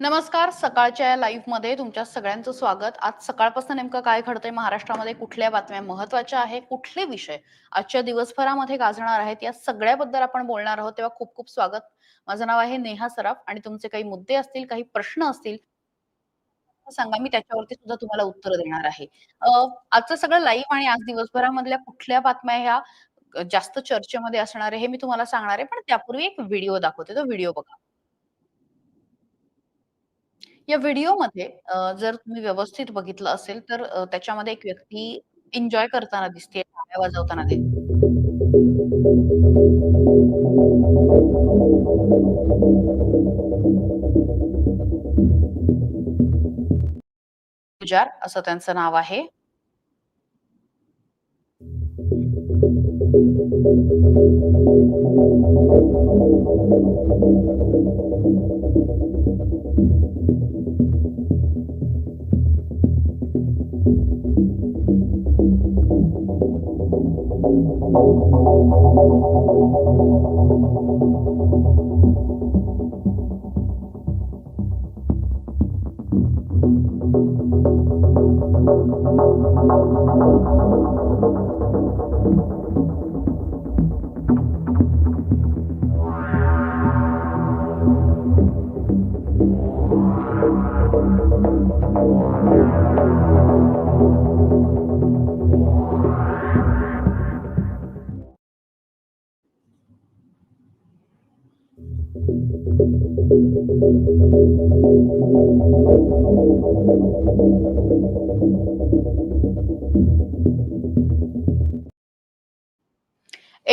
नमस्कार सकाळच्या या लाईव्हमध्ये तुमच्या सगळ्यांचं स्वागत. आज सकाळपासून नेमकं काय घडतंय? महाराष्ट्रामध्ये कुठल्या बातम्या महत्त्वाच्या आहे कुठले विषय आजच्या दिवसभरामध्ये गाजणार आहेत? या सगळ्याबद्दल आपण बोलणार आहोत. तेव्हा खूप खूप स्वागत. माझं नाव आहे नेहा सराफ आणि तुमचे काही मुद्दे असतील काही प्रश्न असतील सांगा. मी त्याच्यावरती सुद्धा तुम्हाला उत्तर देणार आहे. आजचं सगळं लाईव्ह आणि आज दिवसभरामधल्या कुठल्या बातम्या ह्या जास्त चर्चेमध्ये असणार आहे हे मी तुम्हाला सांगणार आहे. पण त्यापूर्वी एक व्हिडिओ दाखवते. तो व्हिडिओ बघा. या व्हिडिओमध्ये अ, जर तुम्ही व्यवस्थित बघितलं असेल तर अ, त्याच्यामध्ये एक व्यक्ती एन्जॉय करताना दिसते, टाळ्या वाजवताना दिसते. पुजार असं त्यांचं नाव आहे. Thank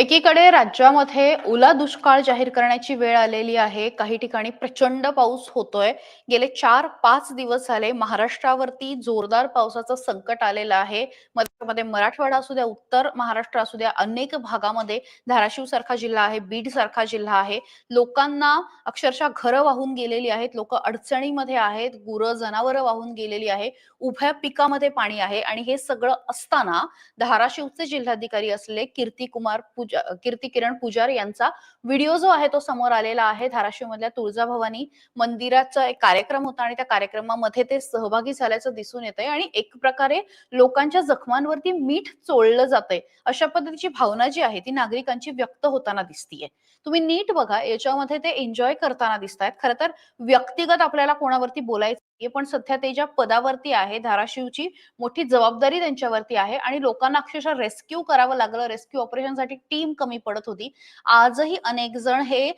एकीकडे राज्यामध्ये ओला दुष्काळ जाहीर करण्याची वेळ आलेली आहे. काही ठिकाणी प्रचंड पाऊस होतोय. गेले 4-5 दिवस झाले महाराष्ट्रावरती जोरदार पावसाचं संकट आलेलं आहे. मध्ये मराठवाडा असू द्या, उत्तर महाराष्ट्र असू द्या, अनेक भागामध्ये धाराशिव सारखा जिल्हा आहे, बीड सारखा जिल्हा आहे. लोकांना अक्षरशः घरं वाहून गेलेली आहेत. लोक अडचणीमध्ये आहेत. गुरं, जनावरं वाहून गेलेली आहे. उभ्या पिकामध्ये पाणी आहे आणि हे सगळं असताना धाराशिवचे जिल्हाधिकारी असलेले कीर्तिकुमार पूज कीर्ती किरण पुजार यांचा व्हिडिओ जो आहे तो समोर आलेला आहे धाराशिवमधल्या तुळजाभवानी मंदिराचा एक कार्यक्रम होता आणि त्या कार्यक्रमामध्ये ते सहभागी झाल्याचं दिसून येतंय आणि एक प्रकारे लोकांच्या जखमांवरती मीठ चोळलं जातंय अशा पद्धतीची भावना जी आहे ती नागरिकांची व्यक्त होताना दिसतीये. तुम्ही नीट बघा याच्यामध्ये ते एन्जॉय करताना दिसतायत. खरं तर व्यक्तिगत आपल्याला कोणावरती बोलायचं हे पण सध्या ते ज्या पदावरती आहे धाराशिवची मोठी जबाबदारी त्यांच्यावरती आहे आणि लोकांना अक्षरशः रेस्क्यू करावं लागलं. रेस्क्यू ऑपरेशनसाठी टीम कमी पडत होती. आजही अनेक जण हे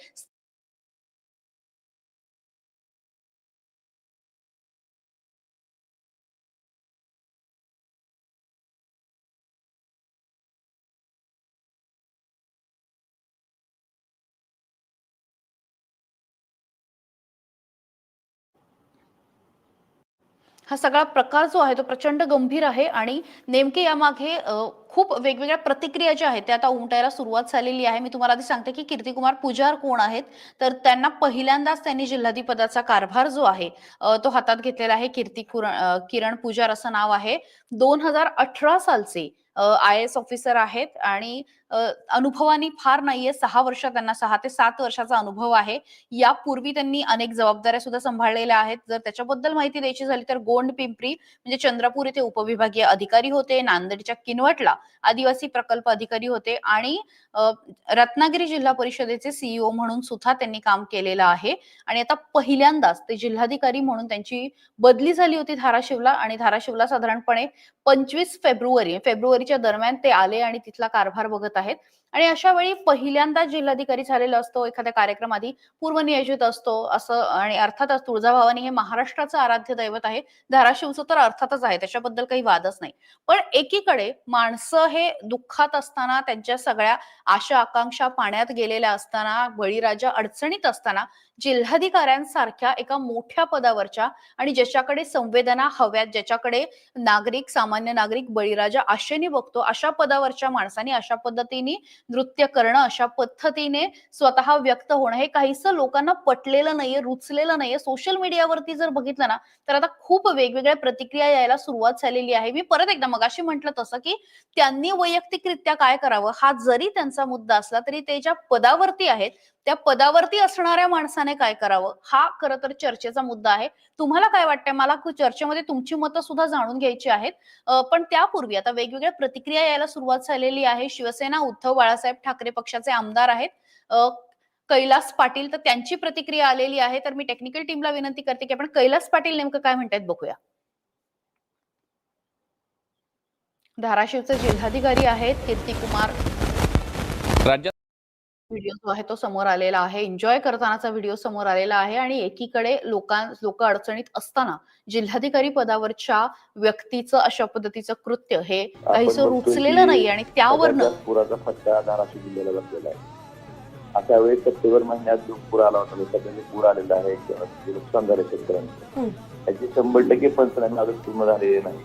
हा सगळा प्रकार जो आहे तो प्रचंड गंभीर आहे आणि नेमके यामागे खूप वेगवेगळ्या प्रतिक्रिया ज्या आहेत त्या आता उमटायला सुरुवात झालेली आहे. मी तुम्हाला आधी सांगते की कीर्तिकुमार पुजार कोण आहेत? तर त्यांना पहिल्यांदाच त्यांनी जिल्हाधिपदाचा कारभार जो आहे तो हातात घेतलेला आहे. कीर्ती किरण पुजार असं नाव आहे. दोन हजार अठरा सालचे आय एस ऑफिसर आहेत आणि अनुभवानी फार नाहीये. सहा वर्ष त्यांना सहा ते सात वर्षाचा अनुभव आहे. यापूर्वी त्यांनी अनेक जबाबदाऱ्या सुद्धा सांभाळलेल्या आहेत. जर त्याच्याबद्दल माहिती द्यायची झाली तर गोंड पिंपरी म्हणजे चंद्रपूर येथे उपविभागीय अधिकारी होते नांदेडच्या किनवटला आदिवासी प्रकल्प अधिकारी होते आणि रत्नागिरी जिल्हा परिषदेचे सीईओ म्हणून सुद्धा त्यांनी काम केलेलं आहे. आणि आता पहिल्यांदाच ते जिल्हाधिकारी म्हणून त्यांची बदली झाली होती धाराशिवला आणि धाराशिवला साधारणपणे पंचवीस फेब्रुवारी फेब्रुवारीच्या दरम्यान ते आले आणि तिथला कारभार बघत आहे आहेत आणि अशा वेळी पहिल्यांदा जिल्हाधिकारी झालेला असतो एखाद्या कार्यक्रमाधी पूर्वनियोजित असतो असं आणि अर्थातच तुळजाभवानी हे महाराष्ट्राचं आराध्य दैवत आहे. धाराशिवचं तर अर्थातच आहे त्याच्याबद्दल काही वादच नाही. पण एकीकडे माणसं हे दुःखात असताना त्यांच्या सगळ्या आशा आकांक्षा पाण्यात गेलेल्या असताना बळीराजा अडचणीत असताना जिल्हाधिकाऱ्यांसारख्या एका मोठ्या पदावरच्या आणि ज्याच्याकडे संवेदना हव्यात ज्याच्याकडे नागरिक सामान्य नागरिक बळीराजा आशेने बघतो अशा पदावरच्या माणसाने अशा पद्धतीने नृत्य करणं अशा पद्धतीने स्वतः व्यक्त होणं हे काहीसं लोकांना पटलेलं नाहीये रुचलेलं नाहीये. सोशल मीडियावरती जर बघितलं ना तर आता खूप वेगवेगळ्या प्रतिक्रिया यायला सुरुवात झालेली आहे. मी परत एकदा मगाशी म्हटलं तसं की त्यांनी वैयक्तिकरित्या काय करावं? हा जरी त्यांचा मुद्दा असला तरी ते ज्या पदावरती आहेत त्या पदावरती असणाऱ्या माणसाने काय करावं? हा खरं तर चर्चेचा मुद्दा आहे. तुम्हाला काय वाटतंय? मला चर्चेमध्ये तुमची मतं सुद्धा जाणून घ्यायची आहेत. पण त्यापूर्वी आता वेगवेगळ्या प्रतिक्रिया यायला सुरुवात झालेली आहे. शिवसेना उद्धव बाळासाहेब ठाकरे पक्षाचे आमदार आहेत. कैलास पाटील तर त्यांची प्रतिक्रिया आलेली आहे. तर मी टेक्निकल टीमला विनंती करते की आपण कैलास पाटील नेमकं काय म्हणतायत बघूया. धाराशिवचे जिल्हाधिकारी आहेत कीर्तिकुमार. राज्यात व्हिडिओ जो आहे तो समोर आलेला आहे. एन्जॉय करतानाचा व्हिडिओ समोर आलेला आहे आणि एकीकडे लोकां लोक अडचणीत असताना जिल्हाधिकारी पदावरच्या व्यक्तीचं अशा पद्धतीचं कृत्य हे बघतोय रुचलेलं नाही आणि त्यावरनं पुराचा फटका धाराशिव जिल्ह्याला बसलेला आहे. अशा वेळेस सप्टेंबर महिन्यात जो पूर आला होता लोकांनी पूर आलेला आहे. नुकसान झालं शेतकऱ्यांचं. त्याचे शंभर टक्के पंचनामे अजून पूर्ण झालेले नाही.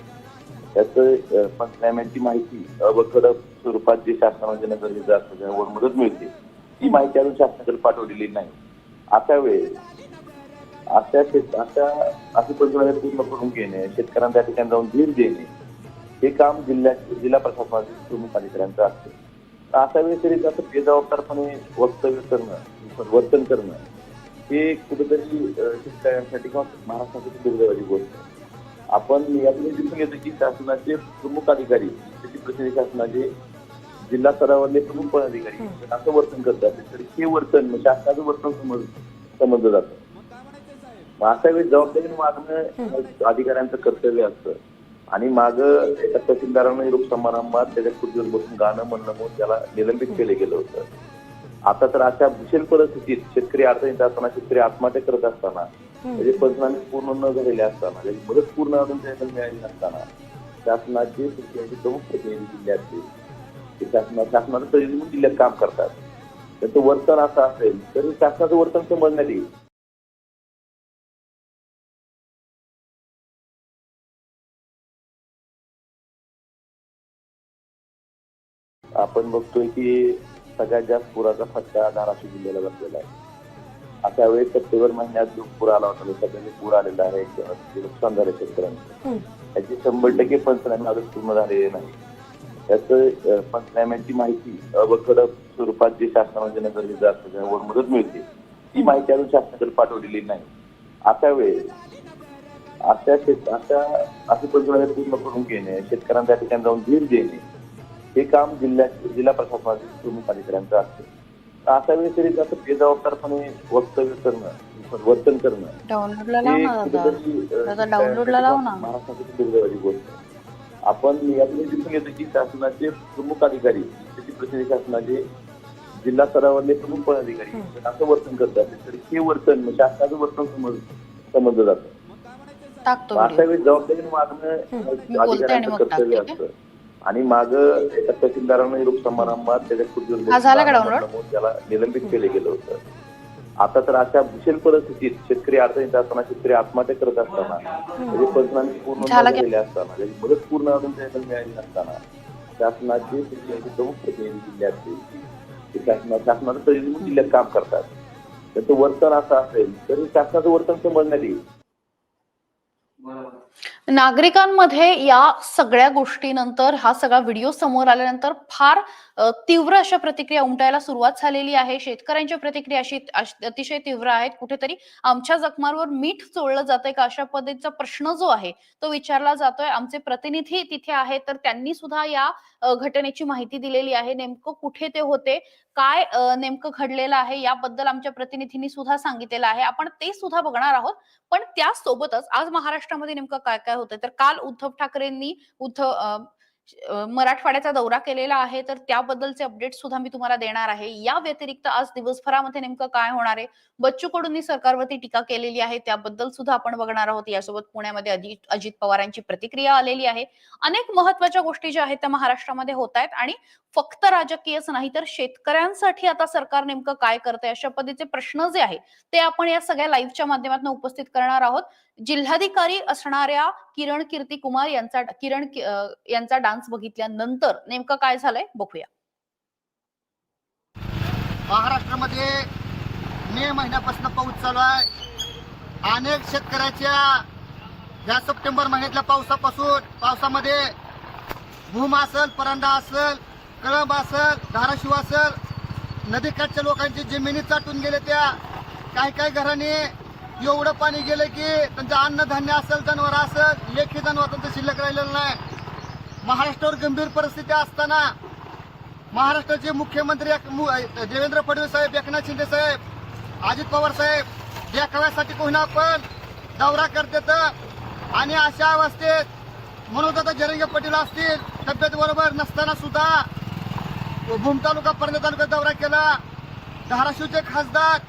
त्याचं पंचनाम्याची माहिती अवघड स्वरूपात जे देणं गरजेचं असतं त्यावर मदत मिळते ती माहिती अजून शासनाकडे पाठवलेली नाही. अशा वेळेस अशा शेत अशा अशी परिस्थिती पूर्ण करून घेणे शेतकऱ्यांना त्या ठिकाणी जाऊन धीर देणे हे काम जिल्ह्यात जिल्हा प्रशासनाचे प्रमुख अधिकाऱ्यांचं असतं. तर अशा वेळेस तरी त्याचं बेजबाबदारपणे वक्तव्य करणं वर्तन करणं हे कुठेतरी शेतकऱ्यांसाठी किंवा महाराष्ट्रासाठी दुर्दैवाची गोष्ट आपण यातून दिसून येतं की शासनाचे प्रमुख अधिकारी त्याची प्रतिनिधी शासनाचे जिल्हा स्तरावरले प्रमुख पदाधिकारी असं वर्तन करतात. तर हे वर्तन म्हणजे शासनाचं वर्तन समज समजलं जातं. मग अशा वेळी जबाबदारी मागणं अधिकाऱ्यांचं कर्तव्य असतं. आणि माग एका तहसीलदारानं निरोप समारंभात त्याच्या खुर्चीवर बसून गाणं म्हणणं म्हणून त्याला निलंबित केलं गेलं होतं. आता तर अशा भीषण परिस्थितीत शेतकरी अडचणीत असताना शेतकरी आत्महत्या करत असताना म्हणजे पंचनामे पूर्ण न झालेले असताना त्याची मदत पूर्ण अजून त्याला मिळाली नसताना शासनाचे प्रमुख प्रतिनिधी जिल्ह्यातले ते शासना शासनाचं प्रतिनिधी जिल्ह्यात काम करतात. त्यांचं वर्तन असं असेल तर शासनाचं वर्तन समजण्यात येईल. आपण बघतोय की सगळ्यात जास्त पुराचा फटका धाराशिव जिल्ह्याला बसलेला आहे. अशा वेळेस सप्टेंबर महिन्यात जो पूर आला होता लोकांनी पूर आलेला आहे. नुकसान झालं शेतकऱ्यांचं. त्याचे शंभर टक्के पंचनामे अजून पूर्ण झालेले नाही त्याचं पंचनाम्याची माहिती अवघड स्वरूपात जे शासनाने देणं गरजेचं असतं त्यावर मदत मिळते. ती माहिती अजून शासनाकडे पाठवलेली नाही. अशा वेळेस अशा शेत अशा असे पंचनामे पूर्ण करून घेणे शेतकऱ्यांना त्या ठिकाणी जाऊन धीर देणे हे काम जिल्ह्यात जिल्हा प्रशासनाचे प्रमुख अधिकाऱ्यांचं असतं. अशा वेळेस तरी त्याचं बेजबाबदारपणे वक्तव्य करणं वर्तन करणं. लाव ना लाव ना. महाराष्ट्रासाठी दुर्दैवाची गोष्ट आहे. आपण यातून दिसून येतं की शासनाचे प्रमुख अधिकारी प्रतिनिधी शासनाचे जिल्हा स्तरावरले प्रमुख पदाधिकारी असं वर्तन करतात. तर हे वर्तन म्हणजे शासनाचं वर्तन समज समजलं जातं. अशा वेळी जबाबदारी मागणं अधिकाऱ्यांचं कर्तव्य असतं. आणि माग एका तहसीलदारानं समारंभात त्याच्या खुर्चीवर त्याला निलंबित केलं गेलं होतं. आता तर अशा भीषण परिस्थितीत शेतकरी अडचणीत असताना शेतकरी आत्महत्या करत असताना म्हणजे पंचनामे पूर्ण झालेले असताना त्याची मदत पूर्ण अजून मिळाली नसताना शासनाचे शेतकऱ्यांचे प्रमुख प्रतिनिधी जिल्ह्यातले ते शासना शासनाचं प्रतिनिधी म्हणून जिल्ह्यात काम करतात. त्याचं वर्तन असं असेल तर शासनाचं वर्तन समजण्यात येईल. नागरिकांमध्ये या सगळ्या गोष्टीनंतर हा सगळा व्हिडिओ समोर आल्यानंतर फार तीव्र अशा प्रतिक्रिया उमटायला सुरुवात झालेली आहे. शेतकऱ्यांच्या प्रतिक्रिया अशी अतिशय तीव्र आहेत. कुठेतरी आमच्या जखमांवर मीठ चोळलं जातंय का अशा पद्धतीचा प्रश्न जो आहे तो विचारला जातोय. आमचे प्रतिनिधी तिथे आहेत तर त्यांनी सुद्धा या घटनेची माहिती दिलेली आहे. नेमकं कुठे ते होते? काय नेमकं घडलेलं आहे? याबद्दल आमच्या प्रतिनिधींनी सुद्धा सांगितलेलं आहे. आपण ते सुद्धा बघणार आहोत. पण त्यासोबतच आज महाराष्ट्रामध्ये नेमकं काय काय होते तर काल उद्धव ठाकरेंनी उद्धव मराठवाड्याचा दौरा केलेला आहे. तर त्याबद्दलचे अपडेट सुद्धा मी तुम्हाला देणार आहे. या व्यतिरिक्त आज दिवसभरामध्ये नेमकं काय होणार आहे? बच्चू कडूंनी सरकारवरती टीका केलेली आहे. त्याबद्दल सुद्धा आपण बघणार आहोत. यासोबत पुण्यामध्ये अजित अजित पवारांची प्रतिक्रिया आलेली आहे. अनेक महत्त्वाच्या गोष्टी ज्या आहेत त्या महाराष्ट्रामध्ये होत आहेत आणि फक्त राजकीयच नाही तर शेतकऱ्यांसाठी आता सरकार नेमकं काय करतंय अशा पद्धतीचे प्रश्न जे आहे ते आपण या सगळ्या लाईव्हच्या माध्यमातून उपस्थित करणार आहोत. जिल्हाधिकारी असणाऱ्या किरण कीर्ती कुमार यांचा किरण यांचा डान्स बघितल्यानंतर नेमकं काय झालंय? बघूया. महाराष्ट्रामध्ये मे महिन्यापासून पाऊस चालू आहे. अनेक शेतकऱ्याच्या ह्या सप्टेंबर महिन्यातल्या पावसापासून पावसामध्ये भूम असल परांडा असल कळंब असल धाराशिव असल नदीकाठच्या लोकांची जमिनी चाटून गेले त्या. काही काही घरांनी एवढं पाणी गेलं की त्यांचं अन्नधान्य असेल जनावर असेल लेखी जनावर त्यांचं शिल्लक राहिलेलं नाही. महाराष्ट्रावर गंभीर परिस्थिती असताना महाराष्ट्राचे मुख्यमंत्री एक- मु- देवेंद्र फडणवीस साहेब एकनाथ शिंदे साहेब अजित पवार साहेब देखाव्यासाठी कोणा पण दौरा करतात. आणि अशा अवस्थेत म्हणून आता जरंगे पाटील असतील तब्येत बरोबर नसताना सुद्धा भूम तालुका परणे तालुक्यात दौरा केला. धाराशिवचे खासदार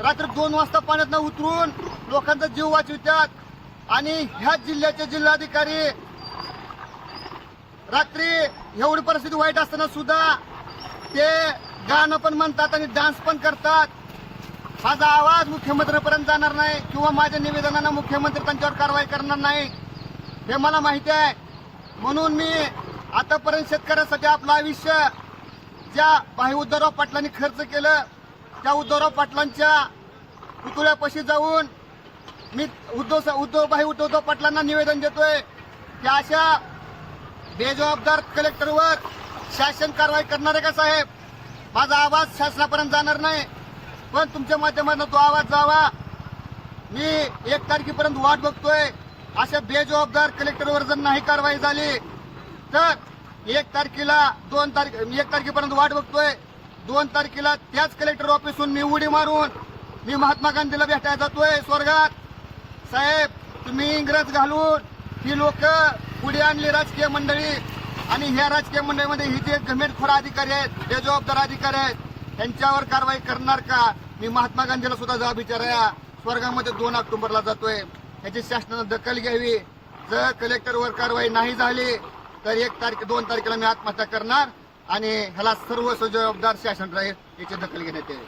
रात्री दोन वाजता पाण्यात उतरून लोकांचा जीव वाचवितात. आणि ह्या जिल्ह्याचे जिल्हाधिकारी रात्री एवढी परिस्थिती वाईट असताना सुद्धा ते गाणं पण म्हणतात आणि डान्स पण करतात. माझा आवाज मुख्यमंत्र्यांपर्यंत जाणार नाही किंवा माझ्या निवेदनानं मुख्यमंत्री त्यांच्यावर कारवाई करणार नाही हे मला माहिती आहे. म्हणून मी आतापर्यंत शेतकऱ्यासाठी आपलं आयुष्य ज्या भाई उद्धवराव पाटलांनी खर्च केलं त्या उद्धवराव पाटलांच्या पुतळ्यापाशी जाऊन मी उद्धव उद्धव भाई उद्धवराव पाटलांना निवेदन देतोय की अशा बेजबाबदार कलेक्टरवर शासन कारवाई करणार आहे का साहेब? माझा आवाज शासनापर्यंत जाणार नाही पण तुमच्या माध्यमातून तो आवाज जावा. मी एक तारखेपर्यंत वाट बघतोय. अशा बेजबाबदार कलेक्टरवर जर नाही कारवाई झाली तर एक तारखेला दोन तारखे एक तारखेपर्यंत वाट बघतोय. दोन तारखेला त्याच कलेक्टर ऑफिसहून मी उडी मारून मी महात्मा गांधीला भेटायला जातोय स्वर्गात. साहेब तुम्ही इंग्रज घालून ही लोक पुढे आणली राजकीय मंडळी. आणि ह्या राजकीय मंडळीमध्ये ही जे गमेटखोर अधिकारी आहेत बेजबाबदार अधिकारी आहेत त्यांच्यावर कारवाई करणार का? मी महात्मा गांधीला सुद्धा जबाब विचाराया. स्वर्गामध्ये दोन ऑक्टोबरला जातोय. याची शासनानं दखल घ्यावी. जर कलेक्टरवर कारवाई नाही झाली तर एक तारखे दोन तारखेला मी आत्महत्या करणार. आणि ह्याला सर्व जबाबदार शासन राहील याची दखल घेण्यात येईल.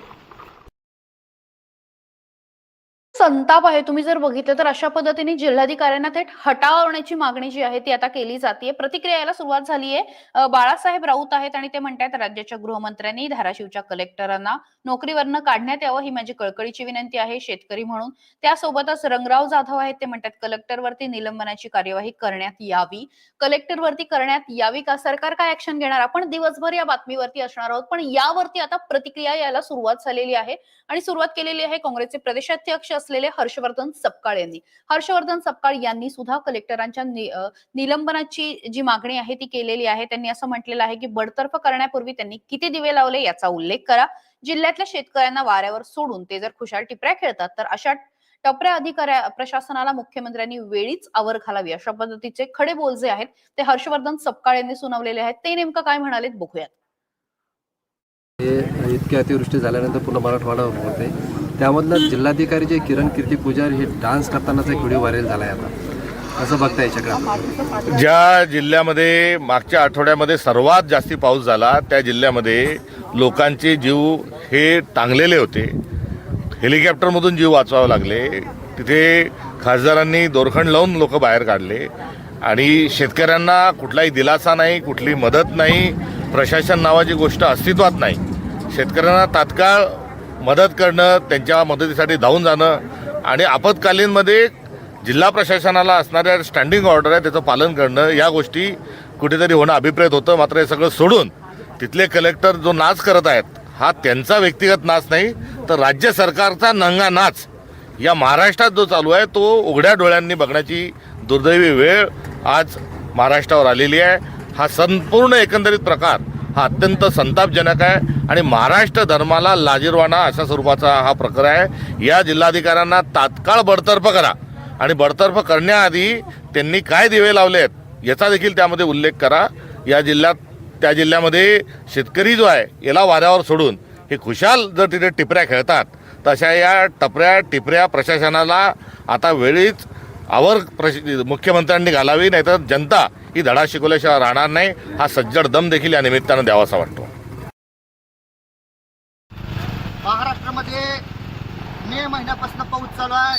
संताप आहे. तुम्ही जर बघितलं तर अशा पद्धतीने जिल्हाधिकाऱ्यांना थेट हटावण्याची मागणी जी आहे ती आता केली जाते प्रतिक्रिया सुरुवात झाली आहे बाळासाहेब राऊत आहेत आणि ते म्हणतात राज्याच्या गृहमंत्र्यांनी धाराशिवच्या कलेक्टरांना नोकरीवरनं काढण्यात यावं ही माझी कळकळीची विनंती आहे शेतकरी म्हणून. त्यासोबतच रंगराव जाधव आहेत ते म्हणतात कलेक्टरवरती निलंबनाची कार्यवाही करण्यात यावी. कलेक्टरवरती करण्यात यावी का? सरकार काय ऍक्शन घेणार? आपण दिवसभर या बातमीवरती असणार आहोत पण यावरती आता प्रतिक्रिया यायला सुरुवात झालेली आहे. आणि सुरुवात केलेली आहे काँग्रेसचे प्रदेशाध्यक्ष असलेले हर्षवर्धन सपकाळ यांनी. हर्षवर्धन सपकाळ यांनी सुद्धा कलेक्टरांच्या निलंबनाची जी मागणी आहे ती केलेली आहे. त्यांनी असं म्हटलेलं आहे की बडतर्फ करण्यापूर्वी त्यांनी किती दिवे लावले याचा उल्लेख करा. जिल्ह्यातल्या शेतकऱ्यांना वाऱ्यावर सोडून ते जर खुशाल टिपऱ्या खेळतात तर अशा टपऱ्या अधिकाऱ्या प्रशासनाला मुख्यमंत्र्यांनी वेळीच आवर घालावी अशा पद्धतीचे खडे बोल जे आहेत ते हर्षवर्धन सपकाळ यांनी सुनावलेले आहेत. ते नेमकं काय म्हणालेत बघूयात. हे इतकी अतिवृष्टी झाल्यानंतर पुन्हा मराठवाडा होते त्यामधलं जिल्हाधिकारी जे किरण कीर्ती पुजारी हे डान्स करतानाचा एक व्हिडिओ व्हायरल झाला आहे आता. असं बघता याच्याकडे ज्या जिल्ह्यामध्ये मागच्या आठवड्यामध्ये सर्वात जास्ती पाऊस झाला त्या जिल्ह्यामध्ये लोकांचे जीव हे टांगलेले होते. हेलिकॉप्टरमधून जीव वाचवावे लागले. तिथे खासदारांनी दोरखंड लावून लोक बाहेर काढले. आणि शेतकऱ्यांना कुठलाही दिलासा नाही कुठली मदत नाही प्रशासन नावाची गोष्ट अस्तित्वात नाही. शेतकऱ्यांना तात्काळ मदत करणं त्यांच्या मदतीसाठी धावून जाणं आणि आपत्कालीनमध्ये जिल्हा प्रशासनाला असणाऱ्या स्टँडिंग ऑर्डर आहे त्याचं पालन करणं या गोष्टी कुठेतरी होणं अभिप्रेत होतं. मात्र हे सगळं सोडून तिथले कलेक्टर जो नाच करत आहेत हा त्यांचा व्यक्तिगत नाच नाही तर राज्य सरकारचा नंगा नाच या महाराष्ट्रात जो चालू आहे तो उघड्या डोळ्यांनी बघण्याची दुर्दैवी वेळ आज महाराष्ट्रावर आलेली आहे. हा संपूर्ण एकंदरीत प्रकार हा अत्यंत संतापजनक आहे. आणि महाराष्ट्र धर्माला लाजीरवाणा अशा स्वरूपाचा हा प्रकार आहे. या जिल्हाधिकाऱ्यांना तात्काळ बडतर्फ करा. आणि बडतर्फ करण्याआधी त्यांनी काय दिवे लावले आहेत याचा देखील त्यामध्ये उल्लेख करा. या जिल्ह्यात त्या जिल्ह्यामध्ये शेतकरी जो आहे याला वाऱ्यावर सोडून हे खुशाल जर तिथे टिपऱ्या खेळतात तशा या टपऱ्या टिपऱ्या प्रशासनाला आता वेळीच आवर प्रश मुख्यमंत्र्यांनी घालावी नाहीतर जनता ही धडा शिकवल्याशिवाय राहणार नाही. हा सज्जड दम देखील या निमित्तानं द्यावासा वाटतो. महाराष्ट्रामध्ये मे महिन्यापासून पाऊस चालू आहे.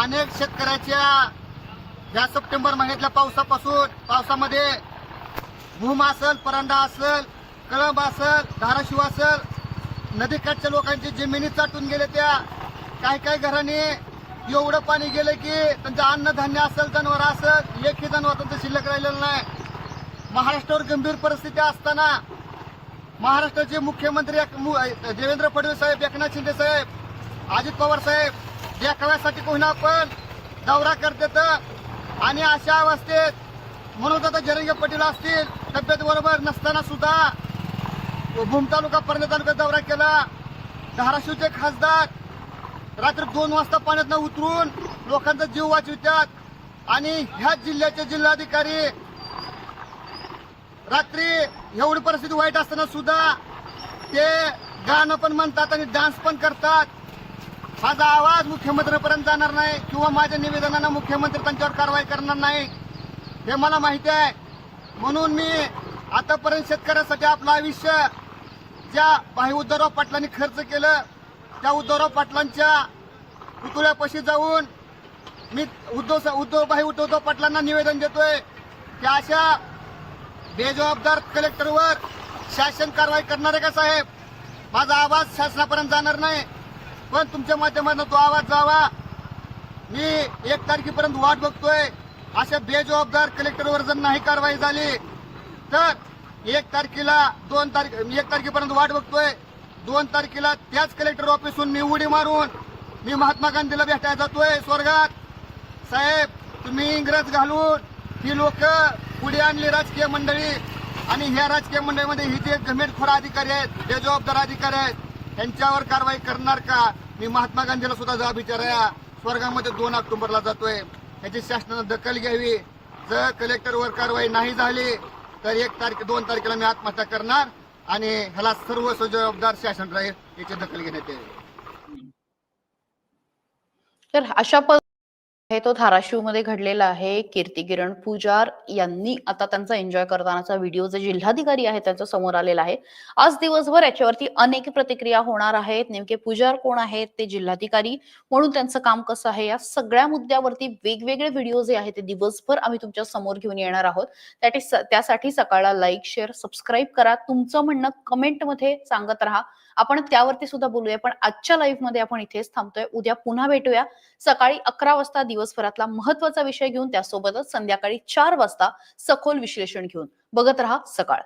अनेक शेतकऱ्याच्या या सप्टेंबर महिन्यातल्या पावसापासून पावसामध्ये भूम असल परांडा असल कळंब असल धाराशिव असल नदीकाठच्या लोकांची जमिनी चाटून गेले त्या. काही काही घरांनी एवढं पाणी गेलं की त्यांचं अन्नधान्य असेल जनावर असेल एकही जनावर त्यांचं शिल्लक राहिलेलं नाही. महाराष्ट्रावर गंभीर परिस्थिती असताना महाराष्ट्राचे मुख्यमंत्री एक मु- देवेंद्र फडणवीस साहेब एकनाथ शिंदे साहेब अजित पवार साहेब देखाव्यासाठी कोणा पण दौरा करतात आणि अशा अवस्थेत म्हणून आता जरंगे पटेल असतील तब्येत बरोबर नसताना सुद्धा भूम तालुका परणे तालुक्यात दौरा केला. धाराशिवचे खासदार रात्री दोन वाजता पाण्यात उतरून लोकांचा जीव वाचवितात. आणि ह्या जिल्ह्याचे जिल्हाधिकारी रात्री एवढी परिस्थिती वाईट असताना सुद्धा ते गाणं पण म्हणतात आणि डान्स पण करतात. माझा आवाज मुख्यमंत्र्यांपर्यंत जाणार नाही किंवा माझ्या निवेदनानं मुख्यमंत्री त्यांच्यावर कारवाई करणार नाही हे मला माहिती आहे. म्हणून मी आतापर्यंत शेतकऱ्यासाठी आपलं आयुष्य ज्या भाई उद्धवराव पाटलांनी खर्च केलं त्या उद्धवराव पाटलांच्या पुतळ्यापाशी जाऊन मी उद्धव उद्धवभाई उद्धवराव पाटलांना निवेदन देतोय की अशा बेजबाबदार कलेक्टरवर शासन कारवाई करणार आहे का साहेब? माझा आवाज शासनापर्यंत जाणार नाही पण तुमच्या माध्यमातून तो आवाज जावा. मी एक तारखेपर्यंत वाट बघतोय. अशा बेजबाबदार कलेक्टरवर जर नाही कारवाई झाली तर एक तारखेला दोन तारखे एक तारखेपर्यंत वाट बघतोय. दोन तारखेला त्याच कलेक्टर ऑफिसहून मी उडी मारून मी महात्मा गांधीला भेटायला जातोय स्वर्गात. साहेब तुम्ही इंग्रज घालून ही लोक पुढे आणली राजकीय मंडळी. आणि ह्या राजकीय मंडळीमध्ये ही जे घमेटखोर अधिकारी आहेत बेजबाबदार अधिकारी आहेत त्यांच्यावर कारवाई करणार का? मी महात्मा गांधीला सुद्धा जाब विचाराया स्वर्गामध्ये दोन ऑक्टोबरला जातोय. याची शासनानं दखल घ्यावी. जर कलेक्टरवर कारवाई नाही झाली तर एक तारखे दोन तारखेला मी आत्महत्या करणार. आणि ह्याला सर्व जबाबदार शासन राहील याची दखल घेण्यात येईल. तर अशा हे तो धाराशिवमध्ये घडलेला आहे. कीर्ती किरण पुजार यांनी आता त्यांचा एन्जॉय करतानाचा व्हिडिओ जे जिल्हाधिकारी आहे त्यांच्यासमोर आलेला आहे. आज दिवसभर याच्यावरती अनेक प्रतिक्रिया होणार आहेत. नेमके पुजार कोण आहेत ते जिल्हाधिकारी म्हणून त्यांचं काम कसं आहे या सगळ्या मुद्द्यावरती वेगवेगळे व्हिडिओ जे आहेत ते दिवसभर आम्ही तुमच्यासमोर घेऊन येणार आहोत. त्यासाठी त्यासाठी सकाळला लाईक शेअर सबस्क्राईब करा. तुमचं म्हणणं कमेंटमध्ये सांगत राहा. आपण त्यावरती सुद्धा बोलूया. पण आजच्या लाईव्हमध्ये आपण इथेच थांबतोय. उद्या पुन्हा भेटूया. सकाळी अकरा वाजता दिवसभरातला महत्त्वाचा विषय घेऊन त्यासोबतच संध्याकाळी चार वाजता सखोल विश्लेषण घेऊन. बघत रहा सकाळ.